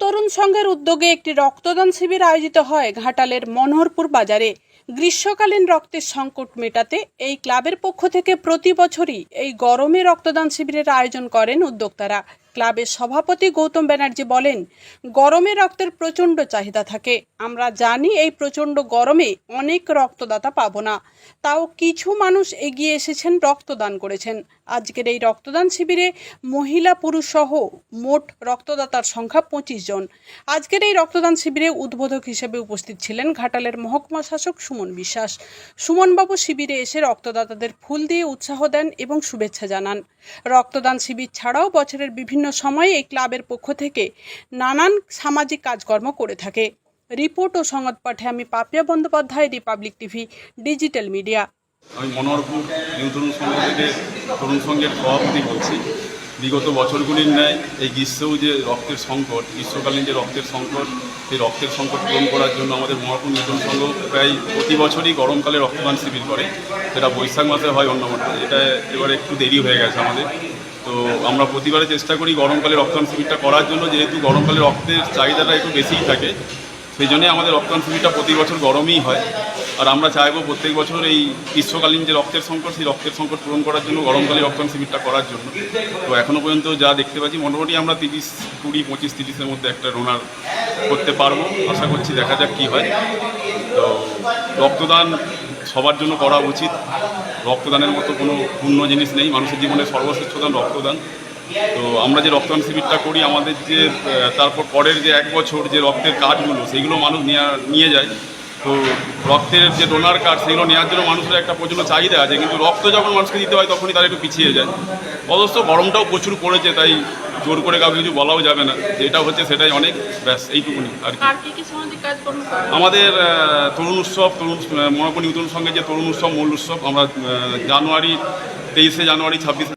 তরুণ সংঘের উদ্যোগে একটি রক্তদান শিবির আয়োজিত হয় ঘাটালের মনোহরপুর বাজারে। গ্রীষ্মকালীন রক্তের সংকট মেটাতে এই ক্লাবের পক্ষ থেকে প্রতি বছরই এই গরমে রক্তদান শিবিরের আয়োজন করেন উদ্যোক্তারা। ক্লাবের সভাপতি গৌতম ব্যানার্জি বলেন, গরমে রক্তের প্রচণ্ড চাহিদা থাকে। আমরা জানি এই প্রচণ্ড গরমে অনেক রক্তদাতা পাবো না। তাও কিছু মানুষ এগিয়ে এসেছেন, রক্তদান করেছেন। আজকের এই রক্তদান শিবিরে মহিলা, পুরুষ সহ মোট রক্তদাতার সংখ্যা পঁচিশ জন। আজকের এই রক্তদান শিবিরে উদ্বোধক হিসেবে উপস্থিত ছিলেন ঘাটালের মহকুমা শাসক সুমন বিশ্বাস। সুমনবাবু শিবিরে এসে রক্তদাতাদের ফুল দিয়ে উৎসাহ দেন এবং শুভেচ্ছা জানান। রক্তদান শিবির ছাড়াও বছরের বিভিন্ন সময়ে এই ক্লাবের পক্ষ থেকে নানান সামাজিক কাজকর্ম করে থাকে। রিপোর্ট ও সংবাদ পাঠে আমি Papiya Bandyopadhyay, Republic TV, digital media. আমি মনোহরপুর নিউ তরুণ সংঘ থেকে তরুণ সংঘের সভাপতি বলছি। বিগত বছরগুলির ন্যায় এই গ্রীষ্মেও যে রক্তের সংকট, গ্রীষ্মকালীন যে রক্তের সংকট, সেই রক্তের সংকট পূরণ করার জন্য আমাদের মহাপুর তরুণ সংঘ প্রায় প্রতি বছরই গরমকালে রক্তদান শিবির করে। সেটা বৈশাখ মাসে হয় অন্য এটা এবারে একটু দেরি হয়ে গেছে আমাদের। তো আমরা প্রতিবারে চেষ্টা করি গরমকালে রক্তদান শিবিরটা করার জন্য, যেহেতু গরমকালে রক্তের চাহিদাটা একটু বেশিই থাকে সেই জন্যই আমাদের রক্তদান শিবিরটা প্রতি বছর গরমই হয়। আর আমরা চাইব প্রত্যেক বছর এই গ্রীষ্মকালীন যে রক্তের সংকট, সেই রক্তের সংকট পূরণ করার জন্য গরমকালে রক্তদান শিবিরটা করার জন্য। তো এখনও পর্যন্ত যা দেখতে পাচ্ছি, মোটামুটি আমরা তিরিশ, কুড়ি, পঁচিশ, তিরিশের মধ্যে একটা ডোনার করতে পারব। আশা করছি দেখা যাক কী হয়। তো রক্তদান সবার জন্য করা উচিত। রক্তদানের মতো কোনো পূর্ণ জিনিস নেই। মানুষের জীবনে সর্বশ্রেষ্ঠ দান রক্তদান। তো আমরা যে রক্তদান শিবিরটা করি, আমাদের যে তারপর পরের যে এক বছর যে রক্তের কার্ডগুলো সেইগুলো মানুষ নেয়া- নিয়ে যায়। তো রক্তের যে ডোনার কার্ড সেগুলো নেওয়ার জন্য মানুষের একটা প্রচণ্ড চাহিদা আছে। কিন্তু রক্ত যখন মানুষকে দিতে হয়, তখনই তারা একটু পিছিয়ে যায়। অবশ্য গরমটাও প্রচুর পড়েছে, তাই জোর করে কাউকে কিছু বলাও যাবে না যেটা হচ্ছে সেটাই অনেক ব্যাস এইটুকুনি আর কি? আমাদের তরুণ উৎসব তরুণ মহাপণি তরুণ সঙ্গে যে তরুণ উৎসব মূল উৎসব আমরা জানুয়ারি তেইশে জানুয়ারি ছাব্বিশে